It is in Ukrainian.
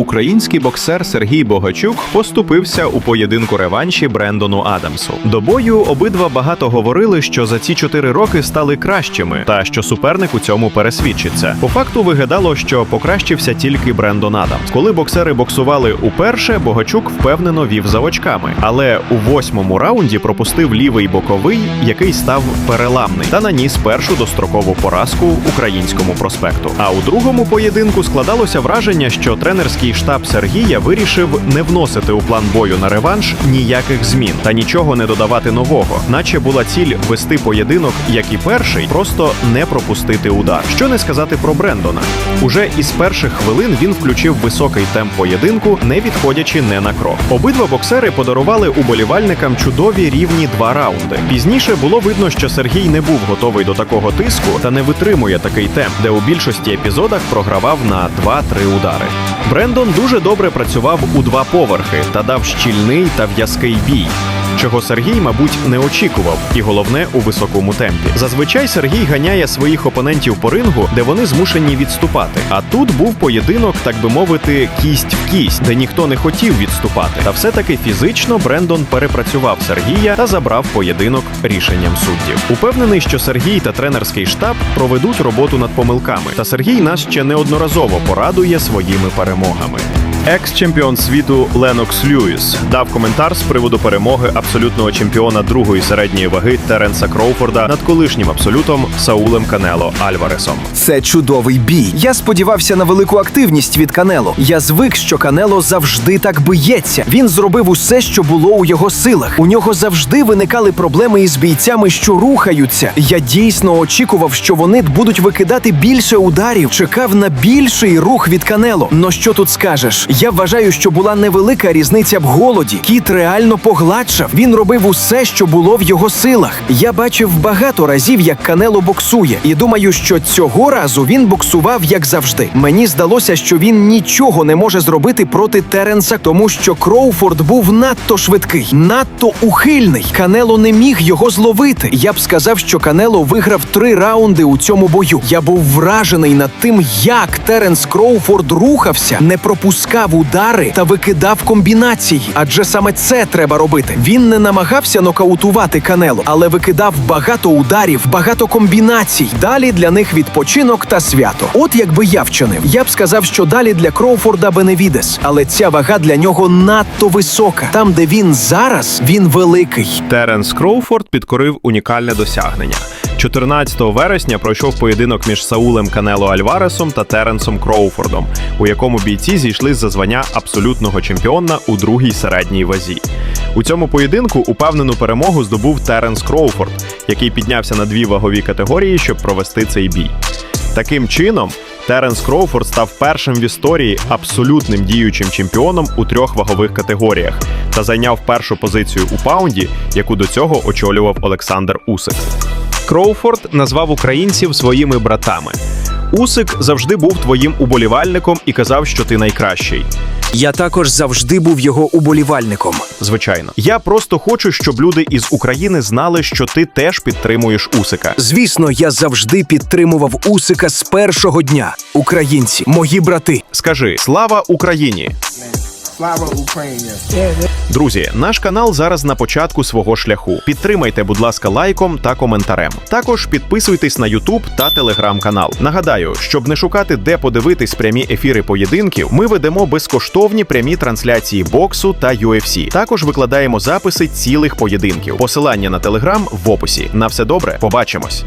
Український боксер Сергій Богачук поступився у поєдинку реванші Брендону Адамсу. До бою обидва багато говорили, що за ці чотири роки стали кращими, та що суперник у цьому пересвідчиться. По факту виглядало, що покращився тільки Брендон Адамс. Коли боксери боксували уперше, Богачук впевнено вів за очками, але у восьмому раунді пропустив лівий боковий, який став переламний, та наніс першу дострокову поразку українському проспекту. А у другому поєдинку складалося враження, що тренерський штаб Сергія вирішив не вносити у план бою на реванш ніяких змін та нічого не додавати нового, наче була ціль вести поєдинок, як і перший, просто не пропустити удар. Що не сказати про Брендона. Уже із перших хвилин він включив високий темп поєдинку, не відходячи не на крок. Обидва боксери подарували уболівальникам чудові рівні два раунди. Пізніше було видно, що Сергій не був готовий до такого тиску та не витримує такий темп, де у більшості епізодах програвав на 2-3 удари. Брендон дуже добре працював у два поверхи та дав щільний та в'язкий бій. Чого Сергій, мабуть, не очікував, і головне у високому темпі. Зазвичай Сергій ганяє своїх опонентів по рингу, де вони змушені відступати. А тут був поєдинок, так би мовити, кість в кість, де ніхто не хотів відступати. Та все-таки фізично Брендон перепрацював Сергія та забрав поєдинок рішенням суддів. Упевнений, що Сергій та тренерський штаб проведуть роботу над помилками. Та Сергій нас ще неодноразово порадує своїми перемогами. Екс-чемпіон світу Ленокс Льюіс дав коментар з приводу перемоги абсолютного чемпіона другої середньої ваги Теренса Кроуфорда над колишнім абсолютом Саулем Канело Альваресом. Це чудовий бій. Я сподівався на велику активність від Канело. Я звик, що Канело завжди так биється. Він зробив усе, що було у його силах. У нього завжди виникали проблеми із бійцями, що рухаються. Я дійсно очікував, що вони будуть викидати більше ударів. Чекав на більший рух від Канело. Но що тут скажеш? Я вважаю, що була невелика різниця в голоді. Кіт реально погладшав. Він робив усе, що було в його силах. Я бачив багато разів, як Канело боксує, і думаю, що цього разу він боксував як завжди. Мені здалося, що він нічого не може зробити проти Теренса, тому що Кроуфорд був надто швидкий, надто ухильний. Канело не міг його зловити. Я б сказав, що Канело виграв три раунди у цьому бою. Я був вражений над тим, як Теренс Кроуфорд рухався, не пропускав удари та викидав комбінації. Адже саме це треба робити. Він не намагався нокаутувати Канело, але викидав багато ударів, багато комбінацій. Далі для них відпочинок та свято. От якби я вчинив, я б сказав, що далі для Кроуфорда Беневідес, але ця вага для нього надто висока. Там, де він зараз, він великий. Теренс Кроуфорд підкорив унікальне досягнення. 14 вересня пройшов поєдинок між Саулем Канело Альваресом та Теренсом Кроуфордом, у якому бійці зійшли за звання абсолютного чемпіона у другій середній вазі. У цьому поєдинку упевнену перемогу здобув Теренс Кроуфорд, який піднявся на дві вагові категорії, щоб провести цей бій. Таким чином, Теренс Кроуфорд став першим в історії абсолютним діючим чемпіоном у трьох вагових категоріях та зайняв першу позицію у паунді, яку до цього очолював Олександр Усик. Кроуфорд назвав українців своїми братами. Усик завжди був твоїм уболівальником і казав, що ти найкращий. Я також завжди був його уболівальником. Звичайно, я просто хочу, щоб люди із України знали, що ти теж підтримуєш Усика. Звісно, я завжди підтримував Усика з першого дня. Українці, мої брати. Скажи слава Україні! Слава Україні! Друзі, наш канал зараз на початку свого шляху. Підтримайте, будь ласка, лайком та коментарем. Також підписуйтесь на YouTube та телеграм-канал. Нагадаю, щоб не шукати, де подивитись прямі ефіри поєдинків, ми ведемо безкоштовні прямі трансляції боксу та UFC. Також викладаємо записи цілих поєдинків. Посилання на телеграм в описі. На все добре, побачимось.